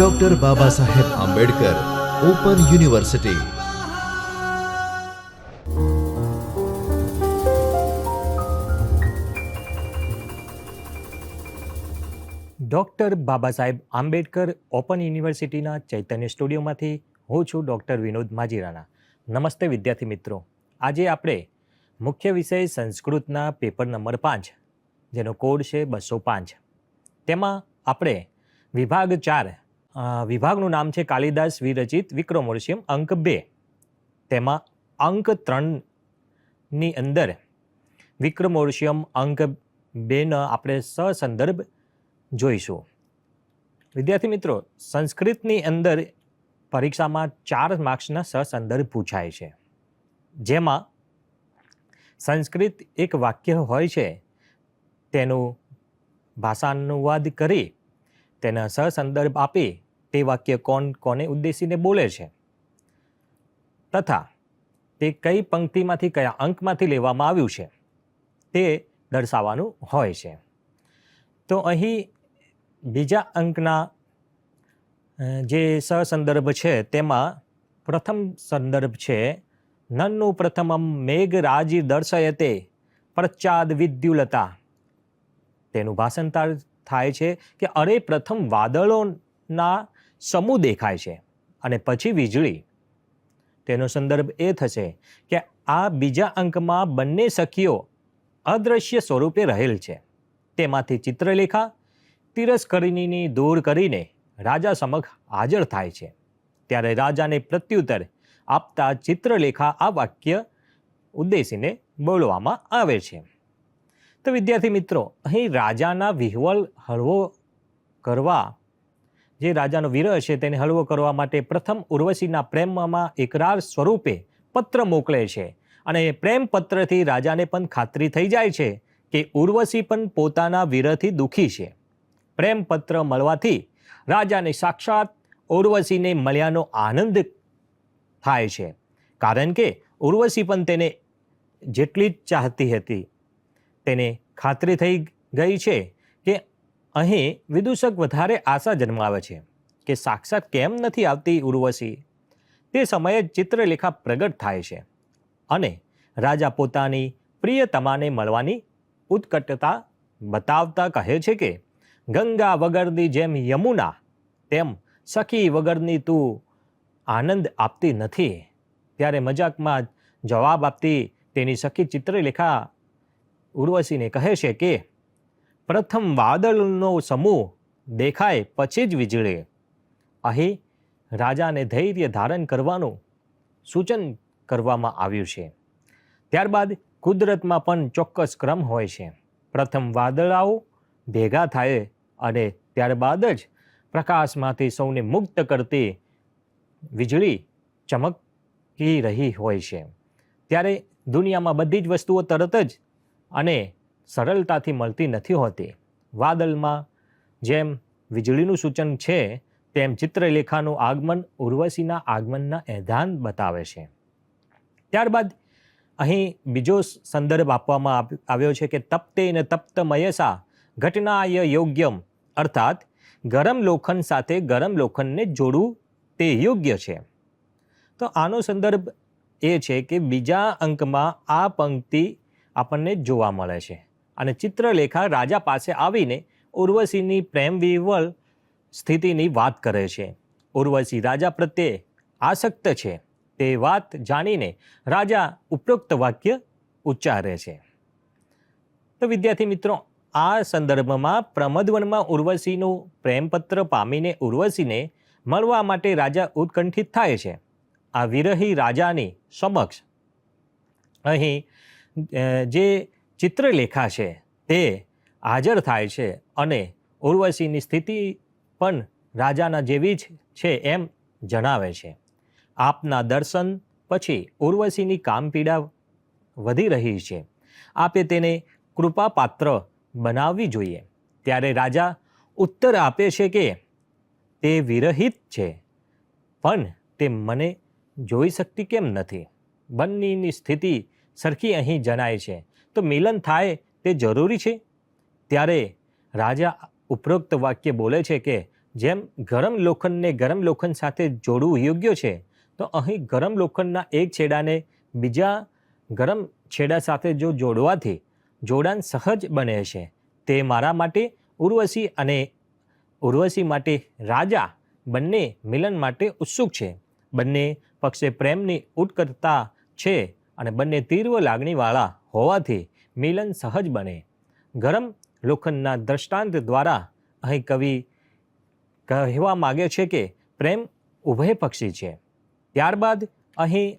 Doctor Baba Saheb Ambedkar open university doctor Baba Saheb Ambedkar open યુનિવર્સિટીના ચૈતન્ય સ્ટુડિયોમાંથી હું છું doctor Vinod માજીરાના. નમસ્તે વિદ્યાર્થી મિત્રો. આજે આપણે મુખ્ય વિષય સંસ્કૃતના પેપર નંબર પાંચ, જેનો કોડ છે બસો પાંચ. તેમાં આપણે વિભાગ ચાર વિભાગનું નામ છે કાલિદાસ વિરચિત વિક્રમોર્ષિયમ અંક બે. તેમાં અંક ત્રણની અંદર વિક્રમોર્ષિયમ અંક બેનો આપણે સસંદર્ભ જોઈશું. વિદ્યાર્થી મિત્રો, સંસ્કૃતની અંદર પરીક્ષામાં ચાર માર્ક્સના સસંદર્ભ પૂછાય છે. જેમાં સંસ્કૃત એક વાક્ય હોય છે, તેનું ભાષાનુવાદ કરી તેના સહસંદર્ભ આપે તે વાક્ય કોણ, કોને ઉદ્દેશીને બોલે છે? તથા તે કઈ પંક્તિમાંથી, કયા અંકમાંથી લેવામાં આવ્યું છે? તે દર્શાવવાનું હોય છે. તો અહીં બીજા અંકના જે સહસંદર્ભ છે તેમાં પ્રથમ સંદર્ભ છે, નન્નુ પ્રથમમ મેઘરાજી દર્શયતે પ્રચ્છાદ વિદ્યુલતા. તેનું ભાષાંતર થાય છે કે અરે પ્રથમ વાદળોના સમૂહ દેખાય છે અને પછી વીજળી. તેનો સંદર્ભ એ થશે કે આ બીજા અંકમાં બંને સખીઓ અદ્રશ્ય સ્વરૂપે રહેલ છે. તેમાંથી ચિત્રલેખા તિરસ્કરીની દૂર કરીને રાજા સમક્ષ હાજર થાય છે. ત્યારે રાજાને પ્રત્યુત્તર આપતા ચિત્રલેખા આ વાક્ય ઉદ્દેશીને બોલવામાં આવે છે. તો વિદ્યાર્થી મિત્રો, અહીં રાજાના વિહવલ હળવો કરવા, જે રાજાનો વિરહ છે તેને હળવો કરવા માટે પ્રથમ ઉર્વશીના પ્રેમમાં એકરાર સ્વરૂપે પત્ર મોકલે છે. અને પ્રેમ પત્રથી રાજાને પણ ખાતરી થઈ જાય છે કે ઉર્વશી પણ પોતાના વિરહથી દુઃખી છે. પ્રેમ પત્ર મળવાથી રાજાને સાક્ષાત ઉર્વશીને મળ્યાનો આનંદ થાય છે. કારણ કે ઉર્વશી પણ તેને જેટલી જ ચાહતી હતી. તેને ખાતરી થઈ ગઈ છે કે અહીં વિદૂષક વધારે આશા જન્માવે છે કે સાક્ષાત કેમ નથી આવતી ઉર્વશી? તે સમયે ચિત્રલેખા પ્રગટ થાય છે અને રાજા પોતાની પ્રિયતમાને મળવાની ઉત્કટતા બતાવતા કહે છે કે, ગંગા વગરની જેમ યમુના, તેમ સખી વગરની તું આનંદ આપતી નથી. ત્યારે મજાકમાં જવાબ આપતી તેની સખી ચિત્રલેખા ઉર્વશીને કહે છે કે, પ્રથમ વાદળનો સમૂહ દેખાય પછી જ વીજળી. અહીં રાજાને ધૈર્ય ધારણ કરવાનું સૂચન કરવામાં આવ્યું છે. ત્યારબાદ કુદરતમાં પણ ચોક્કસ ક્રમ હોય છે. પ્રથમ વાદળાઓ ભેગા થાય અને ત્યારબાદ જ પ્રકાશમાંથી સૌને મુક્ત કરતી વીજળી ચમકી રહી હોય છે. ત્યારે દુનિયામાં બધી જ વસ્તુઓ તરત જ અને સરળતાથી મળતી નથી હોતી. વાદળમાં જેમ વીજળીનું સૂચન છે, તેમ ચિત્રલેખાનું આગમન ઉર્વશીના આગમનના એધાન બતાવે છે. ત્યારબાદ અહીં બીજો સંદર્ભ આપવામાં આવ્યો છે કે તપ્તે ને તપ્ત મયસા ઘટનાય યોગ્યમ, અર્થાત ગરમ લોખંડ સાથે ગરમ લોખંડને જોડવું તે યોગ્ય છે. તો આનો સંદર્ભ એ છે કે બીજા અંકમાં આ પંક્તિ આપણને જોવા મળે છે. અને ચિત્રલેખા રાજા પાસે આવીને ઉર્વશીની પ્રેમ વિવલ સ્થિતિની વાત કરે છે. ઉર્વશી રાજા પ્રત્યે આસક્ત છે. તે વાત જાણીને રાજા ઉપરોક્ત વાક્ય ઉચ્ચારે છે. તો વિદ્યાર્થી મિત્રો, આ સંદર્ભમાં પ્રમદવનમાં ઉર્વશીનું પ્રેમપત્ર પામીને ઉર્વશીને મળવા માટે રાજા ઉત્કંઠિત થાય છે. આ વિરહી રાજાની સમક્ષ. અહીં જે ચિત્રલેખા છે તે હાજર થાય છે અને ઉર્વશીની સ્થિતિ પણ રાજાના જેવી જ છે એમ જણાવે છે. આપના દર્શન પછી ઉર્વશીની કામપીડા વધી રહી છે. આપે તેને કૃપાપાત્ર બનાવવી જોઈએ. ત્યારે રાજા ઉત્તર આપે છે કે તે વિરહિત છે, પણ તે મને જોઈ શકતી કેમ નથી? બંનેની સ્થિતિ સરખી અહીં જણાય છે. તો મિલન થાય તે જરૂરી છે? ત્યારે રાજા ઉપરોક્ત વાક્ય બોલે છે કે, જેમ ગરમ લોખંડને ગરમ લોખંડ સાથે જોડવું યોગ્ય છે, તો અહીં ગરમ લોખંડના એક છેડાને બીજા ગરમ છેડા સાથે જો જોડવાથી જોડાણ સહજ બને છે, તે મારા માટે ઉર્વશી અને ઉર્વશી માટે રાજા બંને મિલન માટે ઉત્સુક છે. બંને પક્ષે પ્રેમની ઉત્કટતા છે અને બંને તીવ્ર લાગણીવાળા હોવાથી મિલન સહજ બને. ગરમ લોખંડના દ્રષ્ટાંત દ્વારા અહીં કવિ કહેવા માગે છે કે પ્રેમ ઉભય પક્ષી છે. ત્યારબાદ અહીં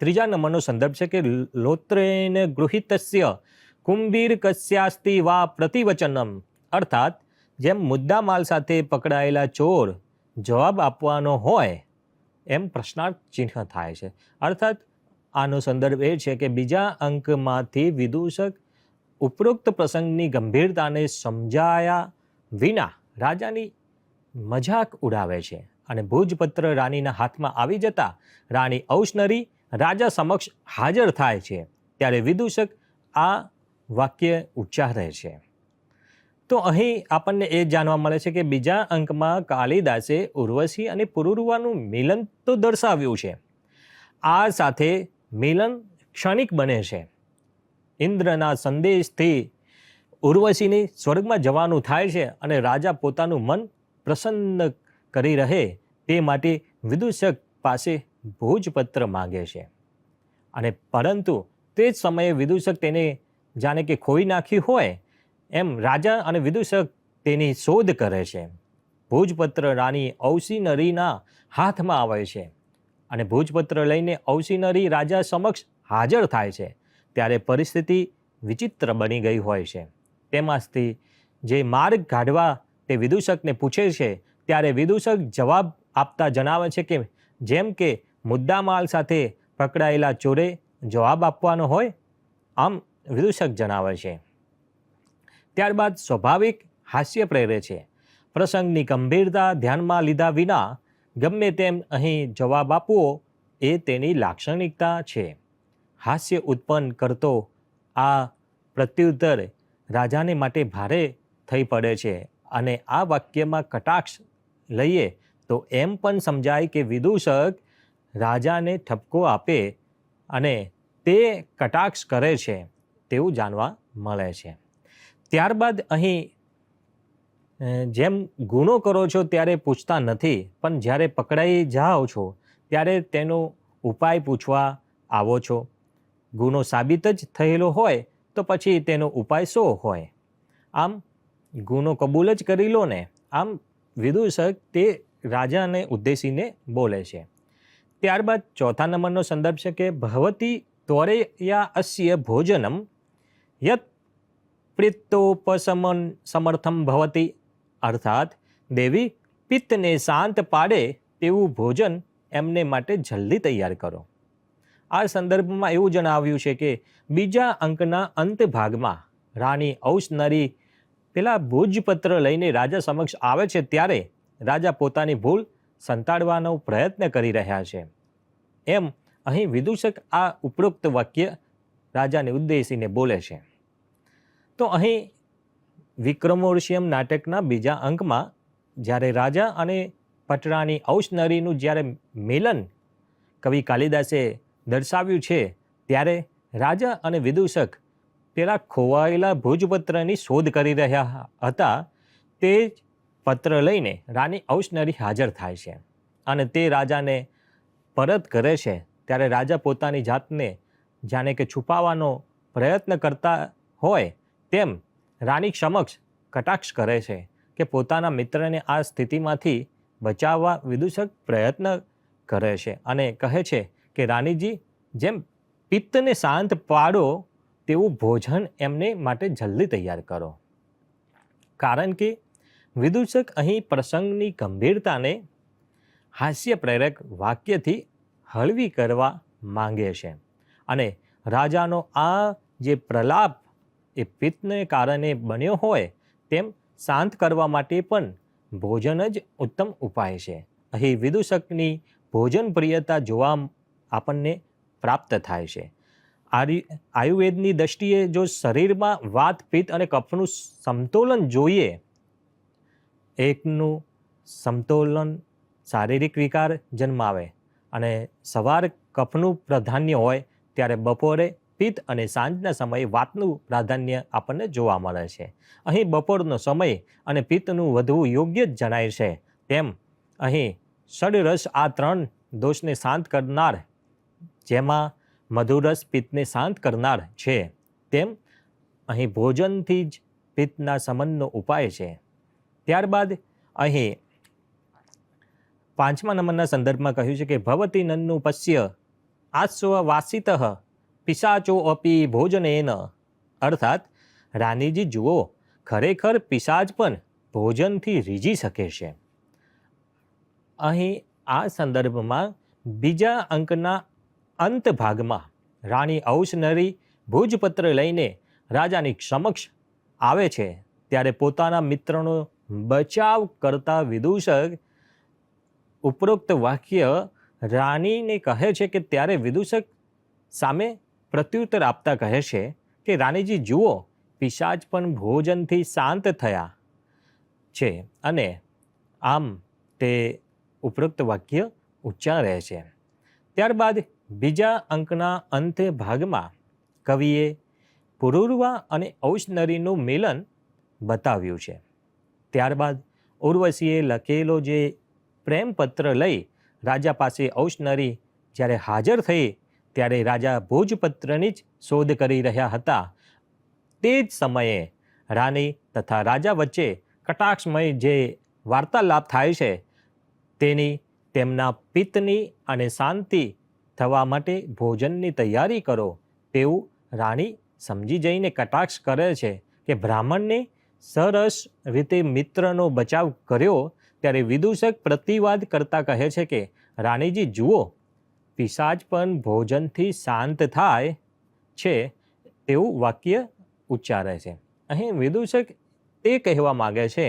ત્રીજા નંબરનો સંદર્ભ છે કે લોત્રેન ગૃહિતસ્ય કુંભીર કસ્યાસ્તિ વા પ્રતિવચનમ. અર્થાત જેમ મુદ્દા માલ સાથે પકડાયેલા ચોર જવાબ આપવાનો હોય એમ પ્રશ્નાર્થ ચિહ્ન થાય છે. અર્થાત આનો સંદર્ભ એ છે કે બીજા અંકમાંથી વિદૂષક ઉપરોક્ત પ્રસંગની ગંભીરતાને સમજાયા વિના રાજાની મજાક ઉડાવે છે અને ભોજપત્ર રાણીના હાથમાં આવી જતા રાણી ઔષનરી રાજા સમક્ષ હાજર થાય છે ત્યારે વિદૂષક આ વાક્ય ઉચ્ચારે છે. તો અહીં આપણને એ જાણવા મળે છે કે બીજા અંકમાં કાલિદાસે ઉર્વશી અને પુરુરવાનું મિલન તો દર્શાવ્યું છે. આ સાથે મિલન ક્ષણિક બને છે. ઇન્દ્રના સંદેશથી ઉર્વશીને સ્વર્ગમાં જવાનું થાય છે અને રાજા પોતાનું મન પ્રસન્ન કરી રહે તે માટે વિદૂષક પાસે ભોજપત્ર માગે છે. અને પરંતુ તે જ સમયે વિદૂષક તેને જાણે કે ખોઈ નાખ્યું હોય એમ રાજા અને વિદૂષક તેની શોધ કરે છે. ભોજપત્ર રાણી ઔસીનરીના હાથમાં આવે છે. અને ભોજપત્ર લઈને અવસિનરી રાજા સમક્ષ હાજર થાય છે, ત્યારે પરિસ્થિતિ વિચિત્ર બની ગઈ હોય છે. તેમાંથી જે માર્ગ કાઢવા તે વિદૂષકને પૂછે છે, ત્યારે વિદૂષક જવાબ આપતા જણાવે છે કે, જેમ કે મુદ્દામાલ સાથે પકડાયેલા ચોરે જવાબ આપવાનો હોય? આમ વિદૂષક જણાવે છે. ત્યારબાદ સ્વાભાવિક હાસ્ય પ્રેરે છે. પ્રસંગની ગંભીરતા ધ્યાનમાં લીધા વિના ગમે તેમ અહીં જવાબ આપવો એ તેની લાક્ષણિકતા છે. હાસ્ય ઉત્પન્ન કરતો આ પ્રત્યુત્તર રાજાને માટે ભારે થઈ પડે છે અને આ વાક્યમાં કટાક્ષ લઈએ તો એમ પણ સમજાય કે વિદૂષક રાજાને ઠપકો આપે અને તે કટાક્ષ કરે છે, તેવું જાણવા મળે છે. ત્યારબાદ અહીં જેમ ગુનો કરો છો ત્યારે પૂછતા નથી, પણ જ્યારે પકડાઈ જાઓ છો, ત્યારે તેનો ઉપાય પૂછવા આવો છો. ગુનો સાબિત જ થયેલો હોય, તો પછી તેનો ઉપાય શો હોય? આમ, ગુનો કબૂલ જ કરી લો ને. આમ, વિદૂષક તે રાજાને ઉદ્દેશીને બોલે છે. ત્યારબાદ ચોથા નંબરનો સંદર્ભ છે કે ભવતી ત્વરેયા અસ્ય ભોજનમ યત પ્રિત્તોપશમન સમર્થમ ભવતી અર્થાત દેવી પિત્તને શાંત પાડે તેવું ભોજન એમને માટે જલ્દી તૈયાર કરો. આ સંદર્ભમાં એવું જણાવ્યું છે કે બીજા અંકના અંત ભાગમાં રાણી ઔષનરી પેલા ભોજપત્ર લઈને રાજા સમક્ષ આવે છે ત્યારે રાજા પોતાની ભૂલ સંતાડવાનો પ્રયત્ન કરી રહ્યા છે. એમ અહીં વિદૂષક આ ઉપરોક્ત વાક્ય રાજાને ઉદ્દેશીને બોલે છે. તો અહીં વિક્રમોર્ષિયમ નાટકના બીજા અંકમાં જ્યારે રાજા અને પટરાણી ઔષનરીનું જ્યારે મિલન કવિ કાલિદાસે દર્શાવ્યું છે, ત્યારે રાજા અને વિદૂષક પેલા ખોવાયેલા ભોજપત્રની શોધ કરી રહ્યા હતા, તે જ પત્ર લઈને રાણી ઔષનરી હાજર થાય છે અને તે રાજાને પરત કરે છે. ત્યારે રાજા પોતાની જાતને જાણે કે છુપાવવાનો પ્રયત્ન કરતા હોય તેમ રાણી સમક્ષ કટાક્ષ કરે છે કે પોતાના મિત્રને આ સ્થિતિમાંથી બચાવવા વિદૂષક પ્રયત્ન કરે છે અને કહે છે કે, રાણીજી, જેમ પિત્તને શાંત પાડો, તેવું ભોજન એમને માટે જલ્દી તૈયાર કરો. કારણ કે વિદૂષક અહીં પ્રસંગની ગંભીરતાને હાસ્ય પ્રેરક વાક્યથી હળવી કરવા માંગે છે અને રાજાનો આ જે પ્રલાપ એ પિત્તને કારણે બન્યો હોય તેમ શાંત કરવા માટે પણ ભોજન જ ઉત્તમ ઉપાય છે. અહીં વિદુષકની ભોજન પ્રિયતા જોવા આપણને પ્રાપ્ત થાય છે. આયુર્વેદની દ્રષ્ટિએ જો શરીરમાં વાત, પિત્ત અને કફનું સમતોલન જોઈએ, એકનું સમતોલન શારીરિક વિકાર જન્માવે અને સવાર કફનું પ્રાધાન્ય હોય ત્યારે બપોરે પિત્ત અને સાંજના સમયે વાતનું પ્રાધાન્ય આપણને જોવા મળે છે. અહીં બપોરનો સમય અને પિત્તનું વધવું યોગ્ય જ જણાય છે. તેમ અહીં ષડરસ આ ત્રણ દોષને શાંત કરનાર, જેમાં મધુરસ પિત્તને શાંત કરનાર છે, તેમ અહીં ભોજનથી જ પિત્તના સમનનો ઉપાય છે. ત્યારબાદ અહીં પાંચમા નંબરના સંદર્ભમાં કહ્યું છે કે ભવતી નન્નું પશ્ય આસ્વ વાસિત પિશાચો અપી ભોજનેન. અર્થાત, રાનીજી જુઓ, ખરેખર પિશાચ પણ ભોજનથી રીઝી શકે છે. અહીં આ સંદર્ભમાં બીજા અંકના અંત ભાગમાં રાણી ઔષનરી ભોજપત્ર લઈને રાજાની સમક્ષ આવે છે, ત્યારે પોતાના મિત્રનો બચાવ કરતા વિદૂષક ઉપરોક્ત વાક્ય રાણીને કહે છે કે ત્યારે વિદૂષક સામે પ્રત્યુત્તર આપતા કહે છે કે, રાણીજી, જુઓ, પિશાચ પણ ભોજનથી શાંત થયા છે અને આમ તે ઉપરોક્ત વાક્ય ઉચ્ચારે છે. ત્યારબાદ બીજા અંકના અંત ભાગમાં કવિએ પુરુર્વા અને ઔષનરીનું મિલન બતાવ્યું છે. ત્યારબાદ ઉર્વશીએ લખેલો જે પ્રેમપત્ર લઈ રાજા પાસે ઔષનરી જ્યારે હાજર થઈ ત્યારે રાજા ભોજપત્રની જ શોધ કરી રહ્યા હતા. તે જ સમયે રાણી તથા રાજા વચ્ચે કટાક્ષમય જે વાર્તાલાપ થાય છે, તેની તેમના પિત્તની અને શાંતિ થવા માટે ભોજનની તૈયારી કરો તેવું રાણી સમજી જઈને કટાક્ષ કરે છે કે બ્રાહ્મણને સરસ રીતે મિત્રનો બચાવ કર્યો, ત્યારે વિદૂષક પ્રતિવાદ કરતા કહે છે કે, રાણીજી, જુઓ પિશાચ પણ ભોજનથી શાંત થાય છે તેવું વાક્ય ઉચ્ચારે છે. અહીં વિદૂષક તે કહેવા માગે છે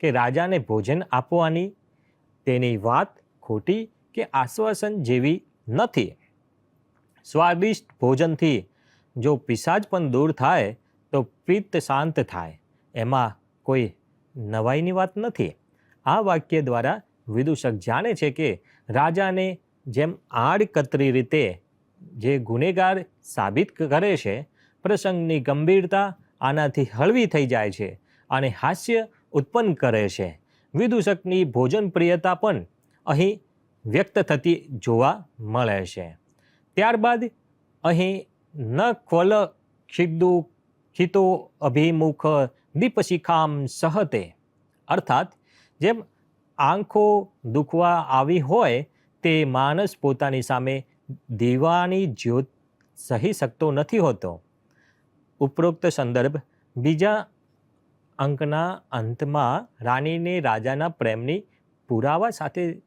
કે રાજાને ભોજન આપવાની તેની વાત ખોટી કે આશ્વાસન જેવી નથી. સ્વાદિષ્ટ ભોજનથી જો પિશાચ પણ દૂર થાય તો પિત્ત શાંત થાય. એમાં કોઈ નવાઈની વાત નથી. આ વાક્ય દ્વારા વિદૂષક જાણે છે કે રાજાને જેમ આડકતરી રીતે જે ગુનેગાર સાબિત કરે છે, પ્રસંગની ગંભીરતા આનાથી હળવી થઈ જાય છે અને હાસ્ય ઉત્પન્ન કરે છે. વિદૂષકની ભોજન પ્રિયતા પણ અહીં વ્યક્ત થતી જોવા મળે છે. ત્યારબાદ અહીં ન ક્વલ ખિદ્દુ ખિતો અભિમુખ દીપશિખામ સહતે, અર્થાત જેમ આંખો દુખવા આવી હોય તે માણસ પોતાની સામે દીવાની જ્યોત સહી શકતો નથી હોતો. ઉપરોક્ત સંદર્ભ, બીજા અંકના અંતમાં રાણીને રાજાના પ્રેમની પુરાવા સાથે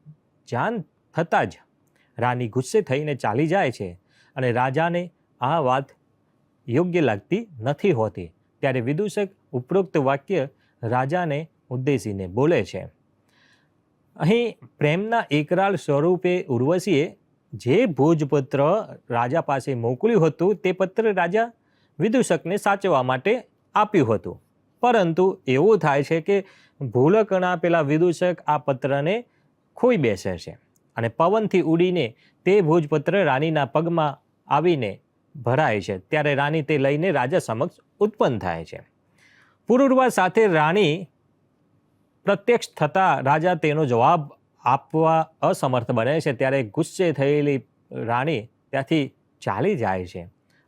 જાણ થતાં જ રાની ગુસ્સે થઈને ચાલી જાય છે અને રાજાને આ વાત યોગ્ય લાગતી નથી હોતી. ત્યારે વિદૂષક ઉપરોક્ત વાક્ય રાજાને ઉદ્દેશીને બોલે છે. અહીં પ્રેમના એકરાળ સ્વરૂપે ઉર્વશીએ જે ભોજપત્ર રાજા પાસે મોકલ્યું હતું, તે પત્ર રાજા વિદૂષકને સાચવવા માટે આપ્યું હતું. પરંતુ એવું થાય છે કે ભૂલકણા પેલા વિદૂષક આ પત્રને ખોઈ બેસે છે અને પવનથી ઉડીને તે ભોજપત્ર રાણીના પગમાં આવીને ભરાય છે. ત્યારે રાણી તે લઈને રાજા સમક્ષ ઉત્પન્ન થાય છે. પુરુર્વા સાથે રાણી પ્રત્યક્ષ થતાં રાજા તેનો જવાબ આપવા અસમર્થ બને છે. ત્યારે ગુસ્સે થયેલી રાણી ત્યાંથી ચાલી જાય છે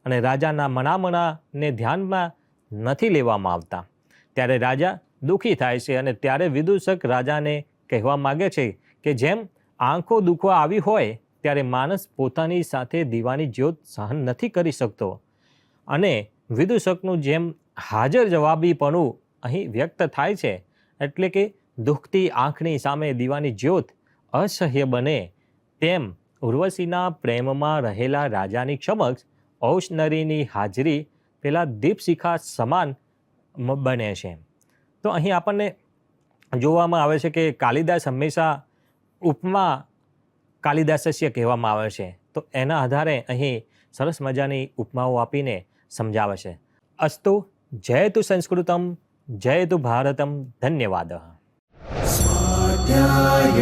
અને રાજાના મનામણાને ધ્યાનમાં નથી લેવામાં આવતા. ત્યારે રાજા દુઃખી થાય છે અને ત્યારે વિદૂષક રાજાને કહેવા માગે છે કે જેમ આંખો દુખવા આવી હોય, ત્યારે માણસ પોતાની સાથે દીવાની જ્યોત સહન નથી કરી શકતો. અને વિદૂષકનું જેમ હાજર જવાબીપણું અહીં વ્યક્ત થાય છે એટલે કે દુખતી આંખની સામે દીવાની જ્યોત અસહ્ય બને. તેમ ઉર્વશીના પ્રેમમાં રહેલા રાજાની સમક્ષ ઔષનરીની હાજરી પેલા દીપશિખા સમાન બને છે. તો અહીં આપણને જોવામાં આવે છે કે કાલિદાસ હંમેશા ઉપમા કાલિદાસસ્ય કહેવામાં આવે છે. તો એના આધારે અહીં સરસ મજાની ઉપમાઓ આપીને સમજાવે છે. અસ્તુ જય સંસ્કૃતમ જયતુ ભારતમ ધન્યવાદ. સ્વાધ્યાય